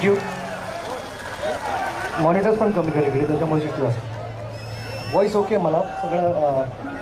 Thank you monitors पण कमी करेल गेले त्याच्यामुळे शिकलो असं. व्हॉइस ओके मला. सगळं